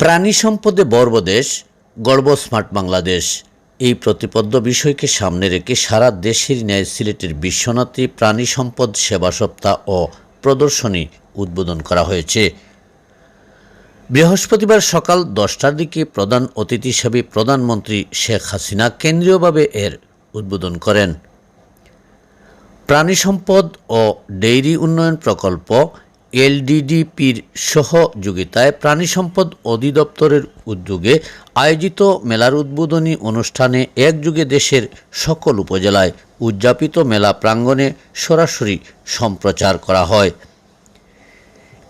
প্রাণী সম্পদে বর্বদেশ গর্ব স্মার্ট বাংলাদেশ। এই প্রতিপদ্য বিষয়কে সামনে রেখে সারা দেশের ন্যায় সিলেটের বিশ্বনাথী প্রাণী সম্পদ সেবা সপ্তাহ ও প্রদর্শনী উদ্বোধন করা হয়েছে। বৃহস্পতিবার সকাল দশটার দিকে প্রধান অতিথি হিসেবে প্রধানমন্ত্রী শেখ হাসিনা কেন্দ্রীয়ভাবে এর উদ্বোধন করেন। প্রাণী সম্পদ ও ডেইরি উন্নয়ন প্রকল্প এলডিডিপির সহযোগিতায় প্রাণী সম্পদ অধিদপ্তরের উদ্যোগে আয়োজিত মেলার উদ্বোধনী অনুষ্ঠানে একযুগে দেশের সকল উপজেলায় উদযাপিত মেলা প্রাঙ্গণে সরাসরি সম্প্রচার করা হয়।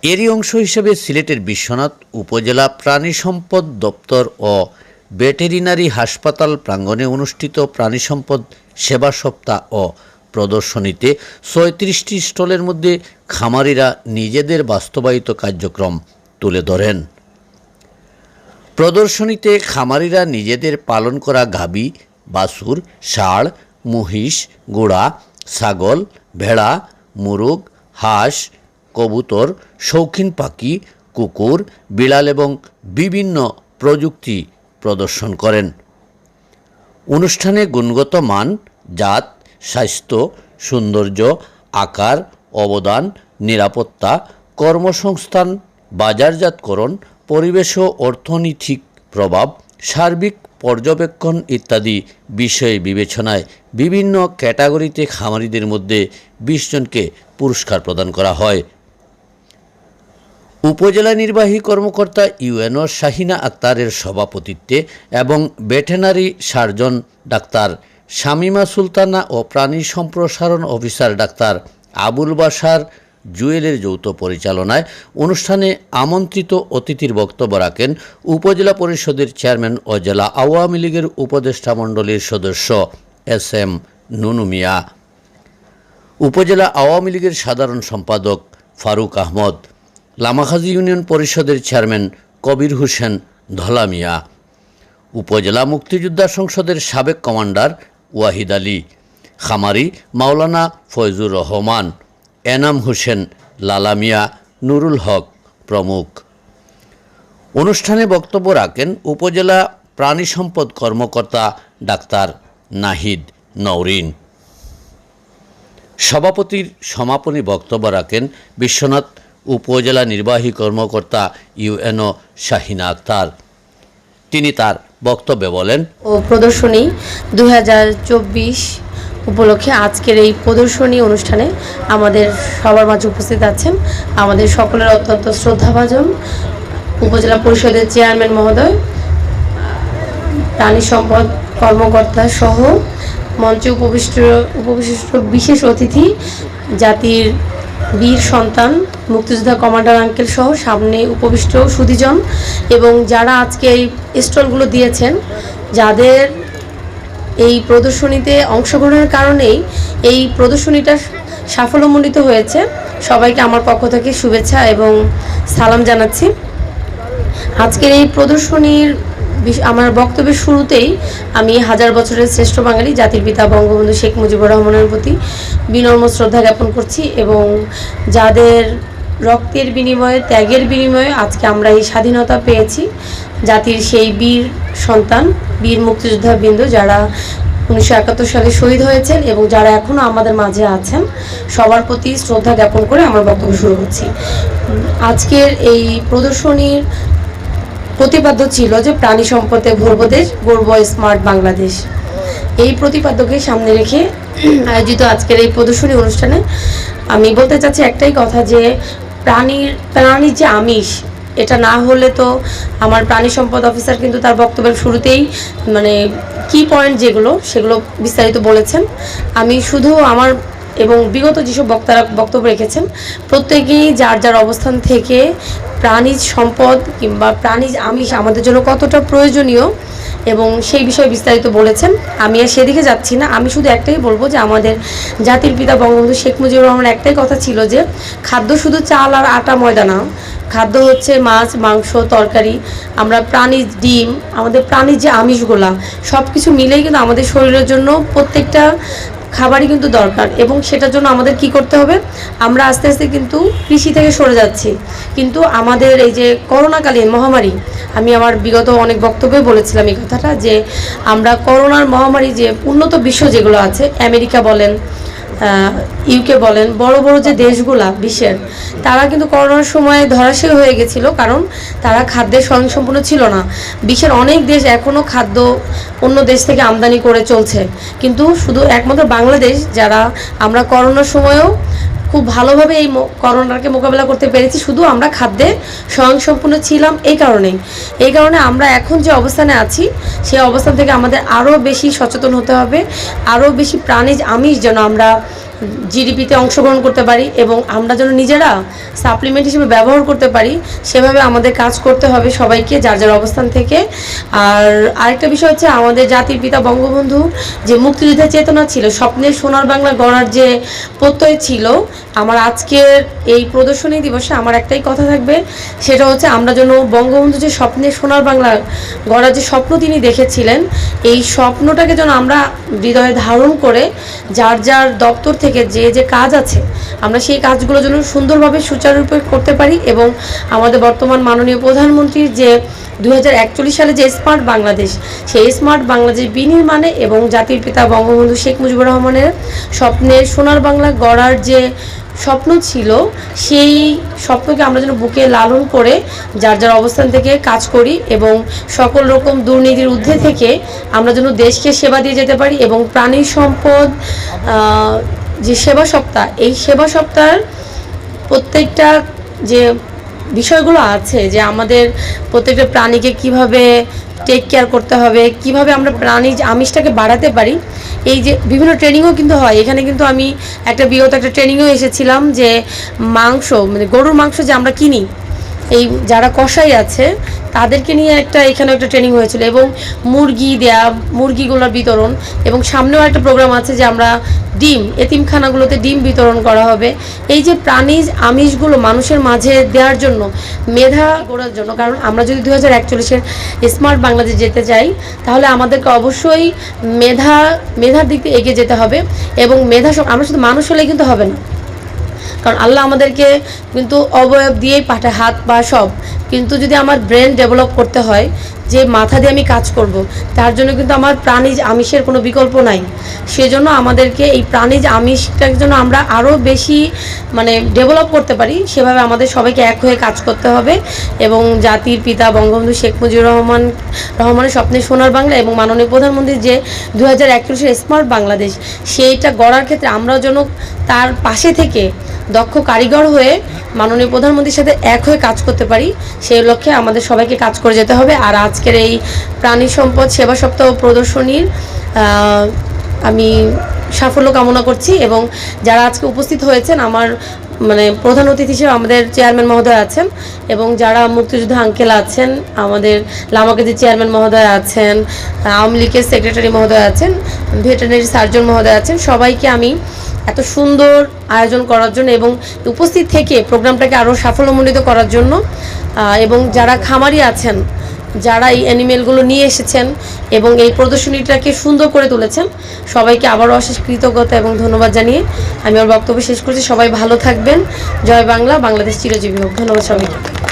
এরই অংশ হিসেবে সিলেটের বিশ্বনাথ উপজেলা প্রাণী সম্পদ দপ্তর ও ভেটেরিনারি হাসপাতাল প্রাঙ্গণে অনুষ্ঠিত প্রাণী সম্পদ সেবা সপ্তাহ ও প্রদর্শনীতে ছয়ত্রিশটি স্টলের মধ্যে খামারিরা নিজেদের বাস্তবায়িত কার্যক্রম তুলে ধরেন। প্রদর্শনীতে খামারিরা নিজেদের পালন করা গাবি, বাছুর, ষাঁড়, মহিষ, গোড়া, ছাগল, ভেড়া, মুরগ, হাঁস, কবুতর, শৌখিন পাখি, কুকুর, বিড়াল এবং বিভিন্ন প্রযুক্তি প্রদর্শন করেন। অনুষ্ঠানে গুণগত মান, জাত স্বাস্থ্য, সৌন্দর্য, আকার, অবদান, নিরাপত্তা, কর্মসংস্থান, বাজারজাতকরণ, পরিবেশ ও অর্থনৈতিক প্রভাব, সার্বিক পর্যবেক্ষণ ইত্যাদি বিষয়ে বিবেচনায় বিভিন্ন ক্যাটাগরিতে খামারিদের মধ্যে বিশ জনকে পুরস্কার প্রদান করা হয়। উপজেলা নির্বাহী কর্মকর্তা ইউএনও শাহিনা আক্তারের সভাপতিত্বে এবং veterinary surgeon doctor Shamima Sultana ও প্রাণী সম্প্রসারণ অফিসার ডাক্তার আবুল বাসার জুয়েলের যৌথ পরিচালনায় অনুষ্ঠানে আমন্ত্রিত অতিথির বক্তব্য রাখেন উপজেলা পরিষদের চেয়ারম্যান ও জেলা আওয়ামী লীগের উপদেষ্টা মণ্ডলীর সদস্য এস এম নুনু মিয়া। উপজেলা আওয়ামী লীগের সাধারণ সম্পাদক ফারুক আহমদ, লামাখাজি ইউনিয়ন পরিষদের চেয়ারম্যান কবির হোসেন ধলা মিয়া উপজেলা মুক্তিযোদ্ধা সংসদের সাবেক কমান্ডার ওয়াহিদ আলী। খামারি মাওলানা ফয়জুর রহমান, এনাম হোসেন, লালা মিয়া, নুরুল হক প্রমুখ। অনুষ্ঠানে বক্তব্য রাখেন উপজেলা প্রাণী সম্পদ কর্মকর্তা ডাক্তার নাহিদ নওরিন। সভাপতির সমাপনী বক্তব্য রাখেন বিশ্বনাথ উপজেলা নির্বাহী কর্মকর্তা ইউএনও শাহিনা আক্তার। তিনি তার বক্তব্যে বলেন। ও প্রদর্শনী দু হাজার চব্বিশ উপলক্ষে আজকের এই প্রদর্শনী অনুষ্ঠানে আমাদের সবার মাঝে উপস্থিত আছেন আমাদের সকলের অত্যন্ত শ্রদ্ধাভাজন উপজেলা পরিষদের চেয়ারম্যান মহোদয়, প্রাণী সম্পদ কর্মকর্তা সহ মঞ্চে উপবিষ্ট উপবিষ্ট বিশেষ অতিথি জাতির বীর সন্তান, মুক্তিযোদ্ধা কমান্ডার আঙ্কেল সহ সামনে উপবিষ্ট সুদীজন এবং যারা আজকে এই স্টলগুলো দিয়েছেন, যাদের এই প্রদর্শনীতে অংশগ্রহণের কারণেই এই প্রদর্শনীটা সাফল্যমণ্ডিত হয়েছে। সবাইকে আমার পক্ষ থেকে শুভেচ্ছা এবং সালাম জানাচ্ছি। আজকের এই প্রদর্শনীর আমার বক্তব্যের শুরুতেই আমি হাজার বছরের শ্রেষ্ঠ বাঙালি, জাতির পিতা বঙ্গবন্ধু শেখ মুজিবুর রহমানের প্রতি বিনম্র শ্রদ্ধা জ্ঞাপন করছি এবং যাদের রক্তের বিনিময়ে, ত্যাগের বিনিময়ে আজকে আমরা এই স্বাধীনতা পেয়েছি, জাতির সেই বীর সন্তান, বীর মুক্তিযোদ্ধা বিন্দু যারা উনিশশো একাত্তর সালে শহীদ হয়েছেন এবং যারা এখনও আমাদের মাঝে আছেন, সবার প্রতি শ্রদ্ধা জ্ঞাপন করে আমার বক্তব্য শুরু করছি। আজকের এই প্রদর্শনীর প্রতিপাদ্য ছিল যে প্রাণী সম্পদে ভরবদেশ গর্ব স্মার্ট বাংলাদেশ। এই প্রতিপাদ্যকে সামনে রেখে আয়োজিত আজকের এই প্রদর্শনী অনুষ্ঠানে আমি বলতে চাচ্ছি একটাই কথা যে প্রাণীর প্রাণীর যে আমিষ, এটা না হলে তো আমার প্রাণী সম্পদ অফিসার কিন্তু তার বক্তব্যের শুরুতেই মানে কি পয়েন্ট যেগুলো, সেগুলো বিস্তারিত বলেছেন। আমি শুধু আমার এবং বিগত যেসব বক্তারা বক্তব্য রেখেছেন, প্রত্যেকেই যার যার অবস্থান থেকে প্রাণীজ সম্পদ কিংবা প্রাণীজ আমিষ আমাদের জন্য কতটা প্রয়োজনীয় এবং সেই বিষয়ে বিস্তারিত বলেছেন। আমি আর সেদিকে যাচ্ছি না। আমি শুধু একটাই বলব যে আমাদের জাতির পিতা বঙ্গবন্ধু শেখ মুজিবুর রহমান একটাই কথা ছিল যে, খাদ্য শুধু চাল আর আটা, ময়দা না, খাদ্য হচ্ছে মাছ, মাংস, তরকারি, আমরা প্রাণীজ ডিম, আমাদের প্রাণীর যে আমিষগুলা সব কিছু মিলেই কিন্তু আমাদের শরীরের জন্য প্রত্যেকটা খাবারই কিন্তু দরকার। এবং সেটার জন্য আমাদের কি করতে হবে? আমরা আস্তে আস্তে কিন্তু কৃষি থেকে সরে যাচ্ছি। কিন্তু আমাদের এই যে করোনাকালীন মহামারী, আমি আমার বিগত অনেক বক্তব্যে বলেছিলাম এই কথাটা যে আমরা করোনার মহামারী যে উন্নত বিশ্ব যেগুলো আছে, আমেরিকা বলেন ইউকে বলেন, বড় বড় যে দেশগুলা বিশ্বের, তারা কিন্তু করোনার সময় ধরাশায়ী হয়ে গেছিল, কারণ তারা খাদ্যের স্বয়ংসম্পূর্ণ ছিল না। বিশ্বের অনেক দেশ এখনও খাদ্য অন্য দেশ থেকে আমদানি করে চলছে। কিন্তু শুধু একমাত্র বাংলাদেশ, যারা আমরা করোনার সময়ও খুব ভালোভাবে এই করোনাকে মোকাবেলা করতে পেরেছি। শুধু আমরা খাদ্যে স্বয়ংসম্পূর্ণ ছিলাম এই কারণেই। এই কারণে আমরা এখন যে অবস্থানে আছি, সেই অবস্থান থেকে আমাদের আরও বেশি সচেতন হতে হবে। আরও বেশি প্রাণীজ আমিষ যেন আমরা জিডিপিতে অংশগ্রহণ করতে পারি এবং আমরা যেন নিজেরা সাপ্লিমেন্ট হিসেবে ব্যবহার করতে পারি, সেভাবে আমাদের কাজ করতে হবে সবাইকে, যার যার অবস্থান থেকে। আর আরেকটা বিষয় হচ্ছে আমাদের জাতির পিতা বঙ্গবন্ধু যে মুক্তিযুদ্ধের চেতনা ছিল স্বপ্নের সোনার বাংলা গড়ার যে প্রত্যয় ছিল, আমার আজকের এই প্রদর্শনী দিবসে আমার একটাই কথা থাকবে, সেটা হচ্ছে আমরা যেন বঙ্গবন্ধু যে স্বপ্নের সোনার বাংলা গড়ার যে স্বপ্ন তিনি দেখেছিলেন, এই স্বপ্নটাকে যেন আমরা হৃদয়ে ধারণ করে, যার যার দপ্তর থেকে যে যে কাজ আছে, আমরা সেই কাজগুলো যেন সুন্দরভাবে সুচারুরূপে করতে পারি এবং আমাদের বর্তমান মাননীয় প্রধানমন্ত্রীর যে দু হাজার একচল্লিশ সালে যে স্মার্ট বাংলাদেশ, সেই স্মার্ট বাংলাদেশ বিনির্মাণে এবং জাতির পিতা বঙ্গবন্ধু শেখ মুজিবুর রহমানের স্বপ্নের সোনার বাংলা গড়ার যে স্বপ্ন ছিল, সেই স্বপ্নকে আমরা যেন বুকে লালন করে যার যার অবস্থান থেকে কাজ করি এবং সকল রকম দুর্নীতির ঊর্ধ্বে থেকে আমরা যেন দেশকে সেবা দিয়ে যেতে পারি এবং প্রাণী সম্পদ যে সেবা সপ্তাহ, এই সেবা সপ্তাহের প্রত্যেকটা যে বিষয়গুলো আছে, যে আমাদের প্রত্যেকটা প্রাণীকে কীভাবে টেক কেয়ার করতে হবে, কীভাবে আমরা প্রাণী আমিষটাকে বাড়াতে পারি, এই যে বিভিন্ন ট্রেনিংও কিন্তু হয়। এখানে কিন্তু আমি একটা বিগত একটা ট্রেনিংও এসেছিলাম যে মাংস মানে গরুর মাংস যে আমরা কিনি, এই যারা কষাই আছে তাদেরকে নিয়ে একটা এখানে একটা ট্রেনিং হয়েছিল এবং মুরগি দেয়া, মুরগিগুলোর বিতরণ এবং সামনেও একটা প্রোগ্রাম আছে যে আমরা ডিম, এতিমখানাগুলোতে ডিম বিতরণ করা হবে। এই যে প্রাণীজ আমিষগুলো মানুষের মাঝে দেওয়ার জন্য, মেধা গড়ার জন্য, কারণ আমরা যদি দু হাজার একচল্লিশের স্মার্ট বাংলাদেশ যেতে চাই, তাহলে আমাদেরকে অবশ্যই মেধা, মেধার দিক দিয়ে এগিয়ে যেতে হবে এবং মেধা আমরা শুধু মানুষ হলেই কিন্তু হবে না। কারণ আল্লাহ আমাদেরকে কিন্তু অবয়ব দিয়েই পাঠায় হাত পা সব। কিন্তু যদি আমার ব্রেন ডেভেলপ করতে হয়, যে মাথা দিয়ে আমি কাজ করব, তার জন্য কিন্তু আমার প্রাণীজ আমিষের কোনো বিকল্প নাই। সেজন্য আমাদেরকে এই প্রাণীজ আমিষটার জন্য আমরা আরও বেশি মানে ডেভেলপ করতে পারি, সেভাবে আমাদের সবাইকে এক হয়ে কাজ করতে হবে এবং জাতির পিতা বঙ্গবন্ধু শেখ মুজিবুর রহমান, রহমানের স্বপ্নে সোনার বাংলা এবং মাননীয় প্রধানমন্ত্রী যে দু হাজার স্মার্ট বাংলাদেশ, সেইটা গড়ার ক্ষেত্রে আমরাও যেন তার পাশে থেকে দক্ষ কারিগর হয়ে মাননীয় প্রধানমন্ত্রীর সাথে এক হয়ে কাজ করতে পারি, সেই লক্ষ্যে আমাদের সবাইকে কাজ করে যেতে হবে। আর আজকের এই প্রাণী সম্পদ সেবা সপ্তাহ প্রদর্শনীর আমি সাফল্য কামনা করছি এবং যারা আজকে উপস্থিত হয়েছেন, আমার মানে প্রধান অতিথি হিসেবে আমাদের চেয়ারম্যান মহোদয় আছেন এবং যারা মুক্তিযোদ্ধা আঙ্কেল আছেন, আমাদের লামাকেজি চেয়ারম্যান মহোদয় আছেন, আওয়ামী লীগের সেক্রেটারি মহোদয় আছেন, ভেটেরিনারি সার্জন মহোদয় আছেন, সবাইকে আমি এত সুন্দর আয়োজন করার জন্য এবং উপস্থিত থেকে প্রোগ্রামটাকে আরও সাফল্যমণ্ডিত করার জন্য এবং যারা খামারি আছেন, যারা এই অ্যানিমেলগুলো নিয়ে এসেছেন এবং এই প্রদর্শনীটাকে সুন্দর করে তুলেছেন, সবাইকে আবারও অশেষ কৃতজ্ঞতা এবং ধন্যবাদ জানিয়ে আমি আমার বক্তব্য শেষ করছি। সবাই ভালো থাকবেন। জয় বাংলা, বাংলাদেশ চিরজীবী হোক। ধন্যবাদ সবাইকে।